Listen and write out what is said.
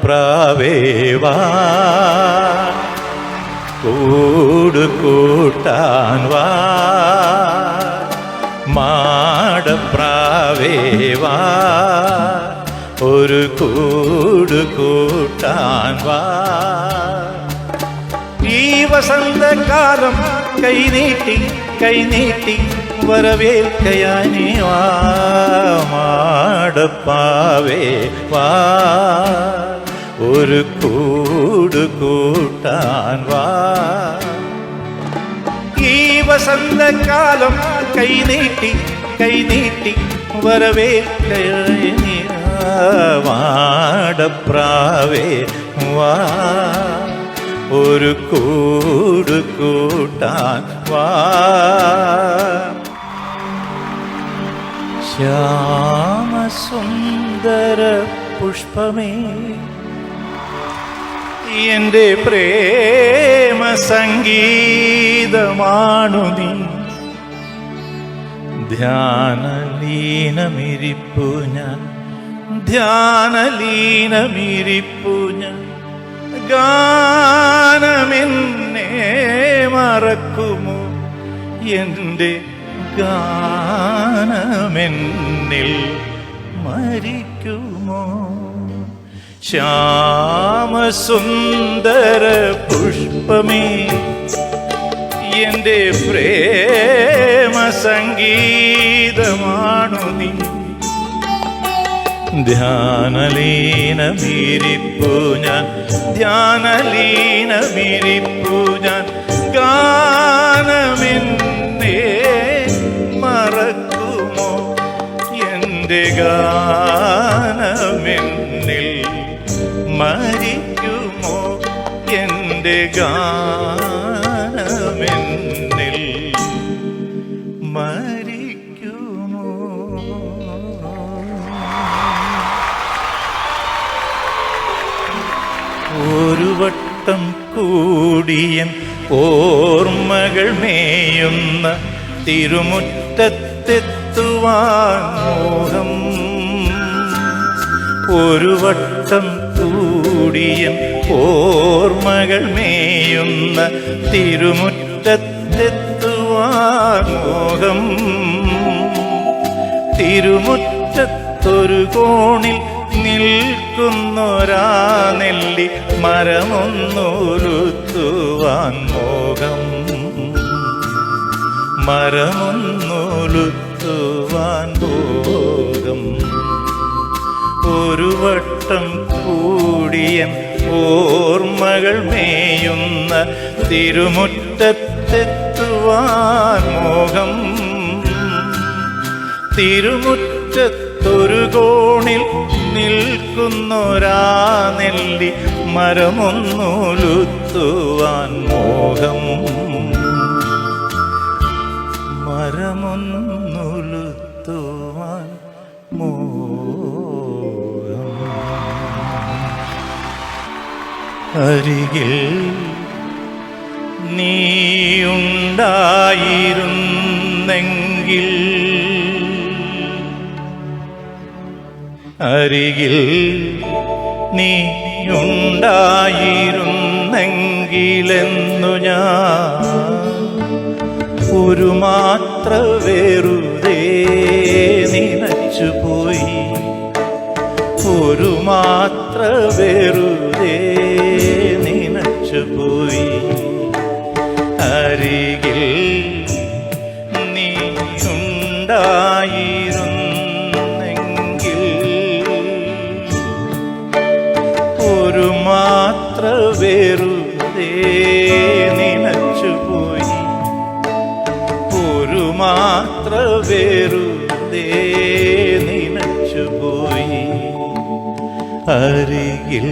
മാടപ്രാവേവാ കൂട് കൂട്ടാൻ വാ മാടപ്രാവേവാ ഒരു കൂട് കൂട്ടാൻ വാ ഈ വസന്തകാലം കൈനീട്ടി കൈനീട്ടി വരവേൽക്കയാനി വാ മാടപ്പാവേ വാ ഒരു കൂട് കൂട്ടാൻ വാ ഈ വസന്തകാലം കൈനീട്ടി കൈനീട്ടി വരവേൽക്കയാനി വാടപ്രാവേ വാ ഒരു കൂട് കൂട്ടാൻ വാ ശ്യാമസുന്ദര പുഷ്പമേ എന്റെ പ്രേമ സംഗീതമാണു നീ. ധ്യാനലീനമിരിപ്പു ഞാൻ ധ്യാനലീനമിരിപ്പു ഞാൻ. ഗാനമെന്നെ മറക്കുമോ? എന്റെ ഗാനമെന്നിൽ മരിക്കുമോ? ശ്യാമസുന്ദര പുഷ്പമേ എന്റെ പ്രേമ സംഗീതമാണു നീ ധ്യാനലീനമീരിപ്പു ഞാൻ ധ്യാനലീനമീരിപ്പു ഞാൻ ഗാനമെന്നേ എന്റെ ഗാനമെന്നിൽ മരിക്കുമോ? എന്റെ ഗാനമെന്നിൽ മരിക്കുമോ? ഒരു വട്ടം കൂടിയൻ ഓർമ്മകൾ മേയുന്ന തിരുമുറ്റത്തെത്തുവാൻ മോഹം. ഒരു വട്ടം കൂടിയൻ ഓർമ്മകൾ മേയുന്ന തിരുമുറ്റത്തെത്തുവാൻ മോഹം. തിരുമുറ്റത്തൊരു കോണിൽ നിൽക്കുന്നൊരാ നെല്ലി മരമൊന്നുലുത്തുവാൻ മോഹം. മരമൊന്നുലുത്തുവാൻ ഭോഗം. ഒരു വട്ടം കൂടിയ ഓർമ്മകൾ മേയുന്ന തിരുമുറ്റത്തെത്തുവാൻ മോഹം. തിരുമുറ്റത്തൊരു കോണിൽ നിൽക്കുന്നൊരാ നെല്ലി മരമൊന്നുലുത്തുവാൻ മോഹം. മരമൊന്നുലുത്തുവാൻ മോഹം. അരികിൽ നീയുണ്ടായിരുന്നെങ്കിൽ അരികിൽ നീയുണ്ടായിരുന്നെങ്കിലെന്നു ഞാൻ ഒരു മാത്ര വെറുതെ നിനച്ചുപോയി ഒരു മാത്ര വെറുതെ നിനച്ചുപോയി അരികിൽ നീ ഒരു മാത്ര വെറുതെ മാത്ര വെറുതെ നിനച്ചുപോയി അരികിൽ